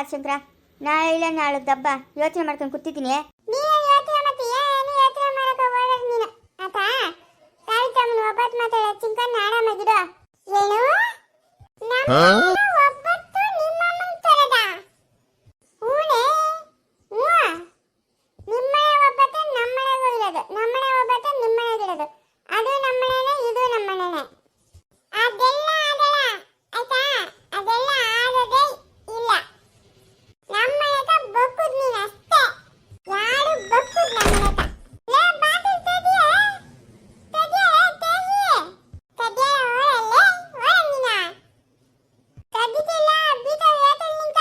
ಹಬ್ಬಣ್ಣನೂ ಇಲ್ಲ ಹೋಗ ಶಂಕರ ನಾಳೆ ಇಲ್ಲ ನಾಳೆ ದಬ್ಬ ಯೋಚನೆ ಮಾಡ್ಕೊಂಡು ಕೂತಿದ್ದೀನಿ. Huh? ಏನು ಮಾಡಕ ಹೋಗಲ್ಲ ನೀನು ಆತಾ ತಾಯಿ ತಮ್ಮನ ಒಬ್ಬಟ್ಟು ಮಾತಾಡ ಚಿಂಕನ್ ಆರಾಮಾಗಿಡು ಏನು ನಮ್ಮ ಒಬ್ಬಟ್ಟು ನಿಮ್ಮಮ್ಮನ ತರದ ಹೂನೆ ಹ್ಞೂ ನಿಮ್ಮನೆ ಒಬ್ಬಟ್ಟು ನಮ್ಮನೆಗೂ ಇರೋದು ನಮ್ಮನೆ ಒಬ್ಬಟ್ಟು ನಿಮ್ಮನೆಗಿರೋದು ಅದು ನಮ್ಮನೆನೇ ಇದು ನಮ್ಮನೆನೇ ಅದೆಲ್ಲ ಆಗಲ್ಲ ಆಯ್ತಾ ಅದೆಲ್ಲ ಆಗದೇ ಇಲ್ಲ ನಮ್ಮನೆಗ ಬಕ್ಕುದ್ ನೀನ್ ಅಷ್ಟೇ ಯಾರು ಬಕ್ಕುದ್ ನಮ್ಮನೆಗ ಲೇ ಬಾಟಲ್ ತೆಗಿಯ ತೆಗಿಯ ತೆಗಿ ತೆಗಿಯ ಓಡಲ್ಲೇ ಓಡ ನೀನ ತೆಗಿತಿಲ್ಲ ಬೀಟ ಏಟಲ್ ನಿಂತ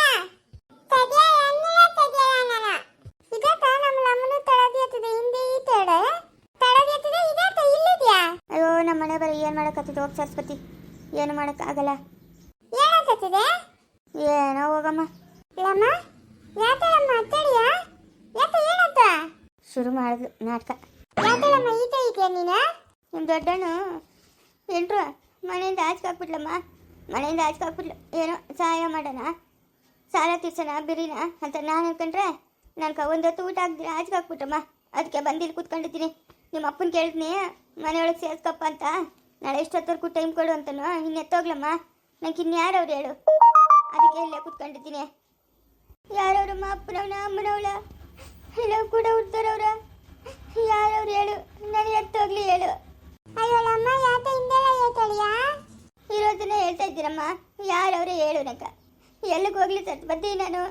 ತೆಗಿಯ ಎನ್ನಿಲ್ಲ ತೆಗಿಯ ನಾನು ಇದಕ್ಕ ನಮ್ಮ ನಮ್ಮನು ತಳದಿಯತ್ತದೆ ಹಿಂದೆ ಈ ತಡ ತಳದಿಯತ್ತದೆ ಇದಕ್ಕ ಇಲ್ಲಿದ್ಯಾ ಅಯ್ಯೋ ನಮ್ಮ ಮಾಡೋಕ್ಕತ್ತಿದ್ದು ಹೋಗಿ ಸರಸ್ವತಿ. ಏನು ಮಾಡೋಕ್ಕಾಗಲ್ಲ. ಏನಾಗ್ತದೆ ಏನೋ ಹೋಗಮ್ಮ. ಲಮ್ಮ ಯಾತಳಮ್ಮ ಅತ್ತಡಿಯ ಯಾತ ಏನಾತ? ಶುರು ಮಾಡಿದ್ಲು ನಾಟಕ. ಯಾತಳಮ್ಮ ಈತ ಇದೆಯಾ ನೀನು? ನಿಮ್ಮ ದೊಡ್ಡಣ್ಣು ಎಂಟ್ರು ಮನೆಯಿಂದ ಆಚೆ ಹಾಕ್ಬಿಟ್ಲಮ್ಮ ಮನೆಯಿಂದ ಆಚೆ ಹಾಕ್ಬಿಟ್ಲು ಏನೋ ಸಹಾಯ ಮಾಡೋಣ ಸಾಲ ತೀರ್ಸೋಣ ಬಿರಿನ ಅಂತ ನಾನು ಅನ್ಕೊಂಡ್ರೆ ನನ್ಗೆ ಒಂದೊತ್ತು ಊಟ ಹಾಕ್ದಿರ ಆಚೆ ಹಾಕ್ಬಿಟ್ಟಮ್ಮ ಅದಕ್ಕೆ ಬಂದಿಲ್ಲಿ ಕೂತ್ಕೊಂಡಿದ್ದೀನಿ. ನಿಮ್ಮ ಅಪ್ಪನ ಕೇಳಿದ್ನಿ ಮನೆಯೊಳಗೆ ಸೇರ್ಸ್ಕಪ್ಪ ಅಂತ. ನಾಳೆ ಎಷ್ಟೊತ್ತವರೆಗೂ ಟೈಮ್ ಕೊಡು ಅಂತನು. ಇನ್ನು ಎತ್ತೋಗ್ಲಮ್ಮ. ನಂಗೆ ಇನ್ಯಾರವ್ರು ಹೇಳು? ಅದಕ್ಕೆ ಇಲ್ಲೇ ಕೂತ್ಕೊಂಡಿದ್ದೀನಿ. ಯಾರವ್ರಮ್ಮ ಅಪ್ಪನವ್ನ ಅಮ್ಮನವಳ? ಇಲ್ಲ ಕೂಡ ಹುಡ್ತಾರವ್ರ? ಯಾರವ್ರು ಹೇಳು? ನಾನು ಎತ್ತೋಗ್ಲಿ ಹೇಳು. ಅಯ್ಯೋ ಲಮ್ಮ ಯಾತ ಹಿಂದೆಲ್ಲ ಇರೋದನ್ನ ಹೇಳ್ತಾ ಇದ್ದೀರಮ್ಮ. ಯಾರವ್ರೆ ಹೇಳು ನಕ ಎಲ್ಲಿಗೆ ಹೋಗ್ಲಿ ಸತ್ ಬದ್ದಿ ನಾನು.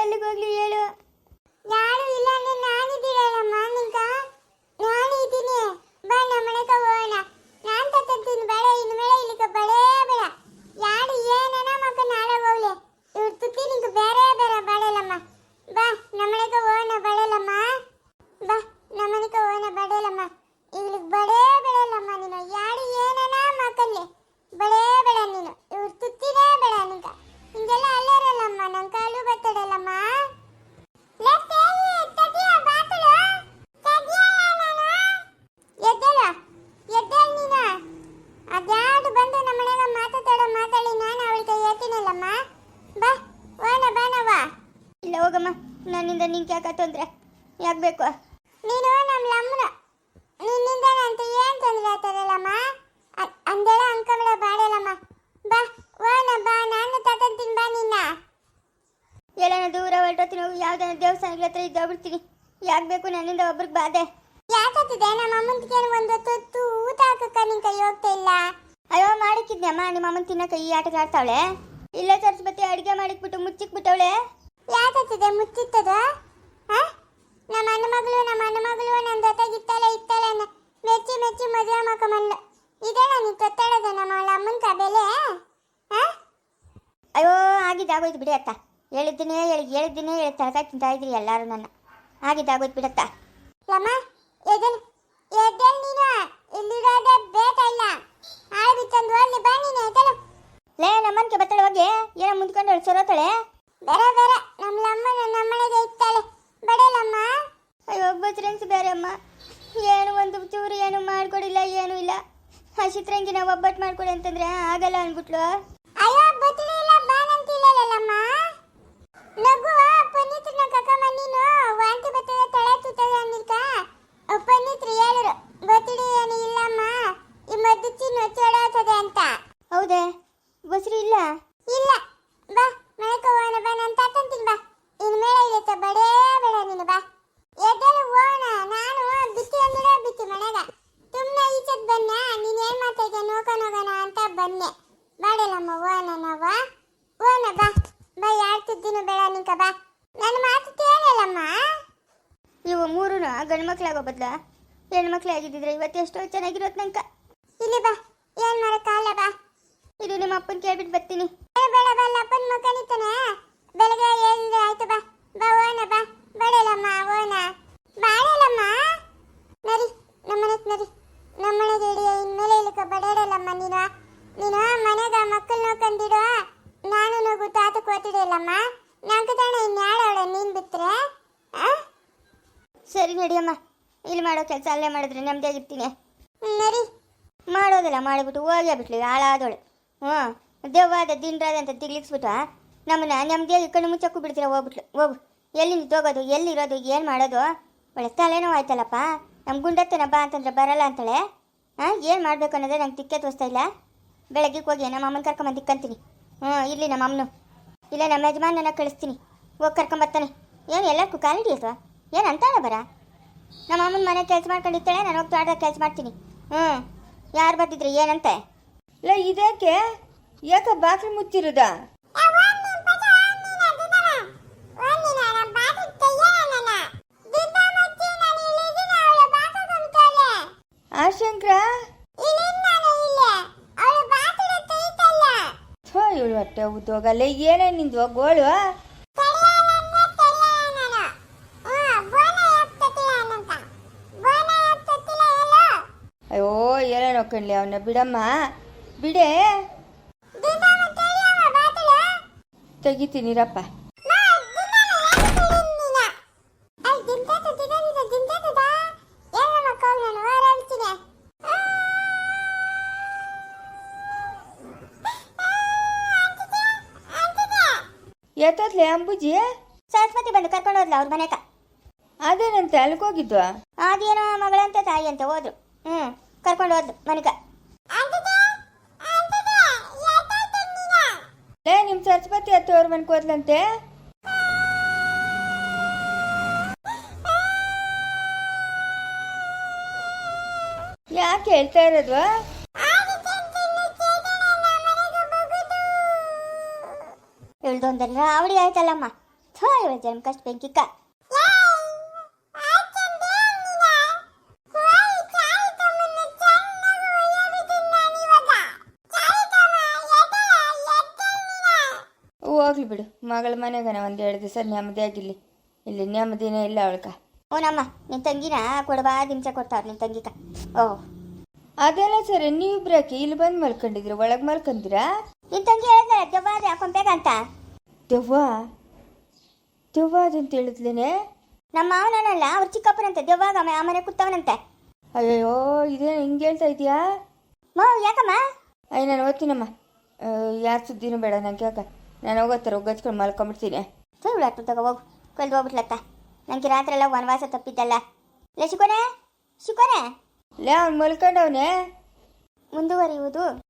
ಎಲ್ಲಿಗೆ ಹೋಗ್ಲಿ ಹೇಳು ಯಾರು ಇಲ್ಲ ಅಂದ್ರೆ ನಾನಿದ್ದೀರಲ್ಲಮ್ಮ ನಿಂಕ ನಾನು ಇದ್ದೀನಿ ಬಾ ನಮ್ಮ ಮನೆಗೆ ಹೋಗೋಣ ನಾನ್ ತತ್ತೀನಿ ಬೇಡ ಇನ್ನು ಮೇಲೆ ಇಲ್ಲಿಗೆ ಬಡೇ ಬೇಡ ಯಾರು ಏನನ ಮಕ್ಕ ನಾಳೆ ಹೋಗ್ಲಿ ಇವ್ರ ತುತ್ತಿ ನಿಂಗೆ ಬೇರೆ ಬೇರೆ ಬಾಳೆಲಮ್ಮ ಬಾ ನಮ್ಮ ಮನೆಗೆ ಹೋಗೋಣ ಬಳೆಲಮ್ಮ ಬಾ ನಮ್ಮ ಮನೆಗೆ ಹೋಗೋಣ ಬಡೆಲಮ್ಮ ಇಲ್ಲಿಗೆ ಬಡೇ ಬೇಡಲ್ಲಮ್ಮ ನೀನು ಯಾರು ಏನನ ಮಕ್ಕಲ್ಲಿ ಬಡೇ ಬೇಡ ನೀನು ಇವ್ರ ತುತ್ತಿನೇ ಬೇಡ ನಿಂಕ ಹಿಂಗೆಲ್ಲ ಅಲ್ಲೇರಲ್ಲಮ್ಮ ನನ್ನ ಕಾಲು ಬರ್ತಡಲ್ಲಮ್ಮ ಲೇ ತೇಗಿ, ತೆಗಿಯ ಬಾಕಲು. ತೆಗಿಯಲ್ಲ ನಾನು. ಎದ್ದೇಳು. ಎದ್ದೇಳು ನೀನು. ಅದ್ಯಾವ್ದು ಬಂದು ನಮ್ಮ ಮನೆಗೆ ಮಾತಾಡೋ ಮಾತಾಡಿ ನಾನು ಅವಳಿಗೆ ಹೇಳ್ತೀನಲ್ಲಮ್ಮ. ಬಾ ವಾಣ ಬಾ. ನಾವ ಇಲ್ಲ ಹೋಗಮ್ಮ. ನನ್ನಿಂದ ನಿಂಗೆ ಯಾಕೆ ತೊಂದರೆ? ಯಾಕೆ ಬೇಕು? ನೀನು ನಮ್ಮ ಲಮ್ಮನ ನಿನ್ನಿಂದ ಅಂತ ಏನು ತೊಂದರೆ ಆಗ್ತದಲ್ಲಮ್ಮ? ಅಂದೇಳ ಅಂಕಮಳ ಬಾಡಲಮ್ಮ ಬಾ ವಾಣ ಬಾ. ನಾನು ತಗೊಂತೀನಿ ಬಾ ನಿನ್ನ. ಎಲ್ಲಾನ ದೂರ ಹೊರಟೋತೀನಿ ಹೋಗಿ ಯಾವ್ದಾನ ದೇವಸ್ಥಾನಗಳ ಹತ್ರ ಇದ್ದೋಗ್ಬಿಡ್ತೀನಿ ಯಾಕೆ ಬೇಕು? ನನ್ನಿಂದ ಒಬ್ರಿಗೆ ಬಾಧೆ. ಯಾಕತ್ತಿದೆ ನಮ್ಮ ಅಮ್ಮಂತಿಗೆ ಒಂದು ಹೊತ್ತು ಊಟ ಹಾಕಕ್ಕ ನಿನ್ ಕೈ ಹೋಗ್ತಾ ಇಲ್ಲ. ಅಯ್ಯೋ ಮಾಡಿಕ್ಕಿದ್ನಮ್ಮ ನಿಮ್ಮ ಅಮ್ಮನ ತಿನ್ನಕ ಈ ಆಟ ಆಡ್ತಾವಳೆ? ಇಲ್ಲ ಸರಸ್ವತಿ ಅಡುಗೆ ಮಾಡಿಕ್ಬಿಟ್ಟು ಮುಚ್ಚಿಕ್ಬಿಟ್ಟವಳೆ ಯಾಕತ್ತಿದೆ ಮುಚ್ಚಿತ್ತದ? ಹ? ನಮ್ಮ ಅಣ್ಣ ಮಗಳು ನಮ್ಮ ಅಣ್ಣ ಮಗಳು ನನ್ನ ಜೊತೆಗೆ ಇತ್ತಲೆ ಅನ್ನ ಮೆಚ್ಚಿ ಮೆಚ್ಚಿ ಮದುವೆ ಮಾಡ್ಕೊಂಬಲ್ಲ ಇದೇ ನಾನು ತೊತ್ತಾಡೋದು ನಮ್ಮ ಅವಳ ಅಮ್ಮನ ಕಬೆಲೆ ಹ? ಅಯ್ಯೋ ಆಗಿದ್ದಾಗೋಯ್ತು ಬಿಡಿ ಅತ್ತ. ಹೇಳಿದ್ದೀನಿ ಹೇಳಿ ಹೇಳಿದ್ದೀನಿ ಹೇಳಿ ತರಕಾರಿ ತಿಂತಾ ಇದ್ರಿ ಎಲ್ಲರೂ ನನ್ನ. ಆಗಿದ್ದಾಗೋಯ್ತು ಬಿಡತ್ತ ಲಮ್ಮ ಎದಲ್ ಎದಲ್ ನೀನು? ಇಲ್ಲಿರೋದೇ ಬೇಟ ಚಂದು ಬಿತ್ತಂದು ಅಲ್ಲಿ ಬಾ ನೀನು ಎದಲು ಲೇ ನಮ್ಮನ್ಕೆ ಬತ್ತಳೆ ಹೋಗಿ ಏನೋ ಮುಂದ್ಕೊಂಡು ಸರೋತಾಳೆ ಬೇರೆ ಬೇರೆ ನಮ್ಮ ಲಮ್ಮನ ನಮ್ಮನೆಗೆ ಇತ್ತಾಳೆ ಬಡಲಮ್ಮ ಅಯ್ಯೋ ಬಸ್ರೆನ್ಸ್ ಬೇರೆ ಅಮ್ಮ. ಏನು ಒಂದು ಚೂರು ಏನು ಮಾಡ್ಕೊಡಿಲ್ಲ ಏನೂ ಇಲ್ಲ. ಆ ಚಿತ್ರಂಗಿನ ಒಬ್ಬಟ್ಟು ಮಾಡ್ಕೊಡಿ ಅಂತಂದ್ರೆ ಆಗಲ್ಲ ಅಂದ್ಬಿಟ್ಲು. ಅಯ್ಯೋ ಬತ್ತಲೇ ಇಲ್ಲ ಬಾನಂತಿಲ್ಲಲ್ಲಮ್ಮ ನಗುವ ಪನ್ನಿತ್ರನ ಕಕ್ಕಮ್ಮ ನೀನು. ವಾಂತಿ ಬರ್ತದೆ ತಲೆ ತುತ್ತದ ಬಂದೆ ಬಾಡಿಲ್ಲಮ್ಮ ನಮ್ಮ ಓನ ಬಾ. ಬಾ ಯಾರು ತಿದ್ದಿನೂ ಬೇಡ ನಿಂಕ ಬಾ. ನನ್ನ ಮಾತು ಕೇಳಲ್ಲಮ್ಮ ಇವು ಮೂರೂ ಗಂಡು ಮಕ್ಕಳಾಗೋ ಬದ್ಲ. ಹೆಣ್ಮಕ್ಳೇ ಆಗಿದ್ದಿದ್ರೆ ಇವತ್ತು ಎಷ್ಟೋ ಚೆನ್ನಾಗಿರೋದು ನಂಕ. ಇಲ್ಲಿ ಬಾ. ಏನು ಮಾಡೋಕ್ಕಾಗಲ್ಲ ಬಾ. ಇದು ನಿಮ್ಮ ಅಪ್ಪನ ಕೇಳ್ಬಿಟ್ಟು ಬರ್ತೀನಿ. ಬೇಡ ಬಲ್ಲ ಅಪ್ಪನ ಸರಿ ನಡಿಯಮ್ಮ ಇಲ್ಲಿ ಮಾಡೋ ಕೆಲಸ ಅಲ್ಲೇ ಮಾಡಿದ್ರೆ ನೆಮ್ಮದಿಯಾಗಿರ್ತೀನಿ. ನರಿ ಮಾಡೋದಿಲ್ಲ, ಮಾಡಿಬಿಟ್ಟು ಹೋಗೇ ಬಿಟ್ಲಿ ಹಾಳಾದೋಳು ಹ್ಞೂ. ದೆವ್ವಾದ ದಿನರಾದ ಅಂತ ತಿರ್ಲಿಕ್ಸ್ಬಿಟ್ಟು ನಮ್ಮನ್ನ ನೆಮ್ಮದಿಯಾಗಿ ಕಣ್ಣು ಮುಚ್ಚಕ್ಕೂ ಬಿಡ್ತೀರ, ಹೋಗ್ಬಿಟ್ಲು. ಹೋಗು. ಎಲ್ಲಿ ಹೋಗೋದು ಎಲ್ಲಿರೋದು ಏನು ಮಾಡೋದು? ಒಳ್ಳೆ ತಲೆನೋವು ಆಯ್ತಲ್ಲಪ್ಪ. ನಮ್ಮ ಗುಂಡತ್ತನ ಬಾ ಅಂತಂದ್ರೆ ಬರಲ್ಲ ಅಂತಾಳೆ. ಹಾಂ, ಏನು ಮಾಡಬೇಕು ಅನ್ನೋದೇ ನಂಗೆ ತಿಕ್ಕೆ ತೋರಿಸ್ತಾ ಇಲ್ಲ. ಬೆಳಗ್ಗೆ ಹೋಗಿ ನಮ್ಮ ಅಮ್ಮನ ಕರ್ಕೊಂಬಂದು ಇಕ್ಕಂತೀನಿ. ಹ್ಞೂ ಇಲ್ಲಿ ನಮ್ಮ ಅಮ್ಮನು ಇಲ್ಲ, ನಮ್ಮ ಯಜಮಾನನ ಕಳಿಸ್ತೀನಿ. ಹೋಗಿ ಕರ್ಕೊಂಬರ್ತಾನೆ. ಏನು ಎಲ್ಲಕ್ಕೂ ಕಾಲಿಡಿ ಅಥವಾ? ಏನು ಅಂತಾಳೆ ಬರ? ನಮ್ಮ ಅಮ್ಮನ ಮನೆ ಕೆಲಸ ಮಾಡ್ಕೊಂಡಿರ್ತಾಳೆ, ನಾನು ಹೋಗಿ ತೋಟದಾಗ ಕೆಲಸ ಮಾಡ್ತೀನಿ. ಹ್ಞೂ ಯಾರು ಬರ್ತಿದ್ರಿ ಏನಂತೆ? ಇಲ್ಲ ಇದಕ್ಕೆ ಯಾಕ ಬಾಕ್ಲು ಮುಚ್ಚಿರುದ? ಆ ಇವಳು ಹೊಟ್ಟೆ ಉದ್ದೋಗಲ್ಲ ಏನೇ ನಿಂದು ಗೋಳು? ಏನೋ ಅವನ ಅವನ್ನ ಬಿಡಮ್ಮ. ಬಿಡೆ. ತೆಗಿತೀನಿರಪ್ಪ. ಎತ್ತದ್ಲೆ ಅಂಬುಜಿ? ಸರಸ್ವತಿ ಬಂದು ಕರ್ಕೊಂಡು ಹೋದ್ಲ ಅವ್ರ ಮನೆಕ. ಅದೇನಂತೆ ಹೋಗಿದ್ವಾ? ಅದೇನೋ ಮಗಳಂತೆ ತಾಯಿ ಅಂತ ಹೋದ್ರು. ಹ್ಞೂ ಕರ್ಕೊಂಡು ಹೋದ್ ಮನಿಕ ಲೇ ನಿಮ್ಮ ಸರಸ್ವತಿ ಅತ್ತವ್ರ ಅವ್ರ ಕೋದ್ಲಂತೆ ಹೋದ್ಲಂತೆ. ಯಾಕೆ ಹೇಳ್ತಾ ಇರೋದು? ಹೇಳ್ದೊಂದಲ್ಲ ಅವಳಿ ಆಯ್ತಲ್ಲಮ್ಮ. ಥೋ ಇವಳು ಜನ್ಮ ಕಷ್ಟ ಬೆಂಕಿಕ್ಕ. ಬಿಡು. ಮಗಳ ಮನೆಗನ ಒಂದು ಎರಡು ದಿವಸ ನೆಮ್ಮದಿ ಆಗಿರ್ಲಿ. ಇಲ್ಲಿ ನೆಮ್ಮದಿನೇ ಇಲ್ಲ ಅವಳ್ಕ ಓನಮ್ಮ ನಿನ್ನ ತಂಗಿನ ಕೊಡಬಾ ದಿಂಚ ಕೊಡ್ತಾವ್ರ ನಿನ್ನ ತಂಗಿಕ ಓ. ಅದೆಲ್ಲ ಸರಿ ನೀವಿಬ್ರಾಕಿ ಇಲ್ಲಿ ಬಂದು ಮಲ್ಕೊಂಡಿದ್ರಿ ಒಳಗೆ ಮಲ್ಕೊಂಡಿರಾ ನಿನ್ನ ತಂಗಿ ಹೇಳಿದ್ರೆ ದೆವ್ವಾದ ಹಾಕೊಂಬೇಕಂತ ದೆವ್ವ? ದೆವ್ವ ಅದಂತ ಹೇಳಿದ್ಲೇನೆ? ನಮ್ಮ ಮಾವನಲ್ಲ ಅವ್ರ ಚಿಕ್ಕಪ್ಪನಂತೆ ದೆವ್ವಾಗ ಆ ಮನೆ ಕೂತವನಂತೆ. ಅಯ್ಯೋ ಇದೇನು ಹಿಂಗೆ ಹೇಳ್ತಾ ಇದೀಯಾ? ಮಾವ ಯಾಕಮ್ಮ? ಅಯ್ಯ ನಾನು ಓದ್ತೀನಮ್ಮ. ಯಾರು ಸುದ್ದಿನೂ ಬೇಡ ನಂಗೆ ಯಾಕ ನಾನು ಹೋಗೋತ್ತರ ಒಗ್ಗಚ್ಕೊಂಡು ಮಲ್ಕೊಂಬಿಡ್ತೀನಿ. ಸುಳ್ಳು ಇವಳು ತಗೋ ಹೋಗು. ಕಳ್ದು ಹೋಗ್ಬಿಟ್ಲತ್ತ. ನನಗೆ ರಾತ್ರಿ ಎಲ್ಲ ವನವಾಸ ತಪ್ಪಿದ್ದಲ್ಲ. ಲೇ ಶಿಕೋನೆ ಶಿಕೋನೆ ಲೇ ಅವ್ನು ಮಲ್ಕೊಂಡವನೇ? ಮುಂದುವರಿಯುವುದು.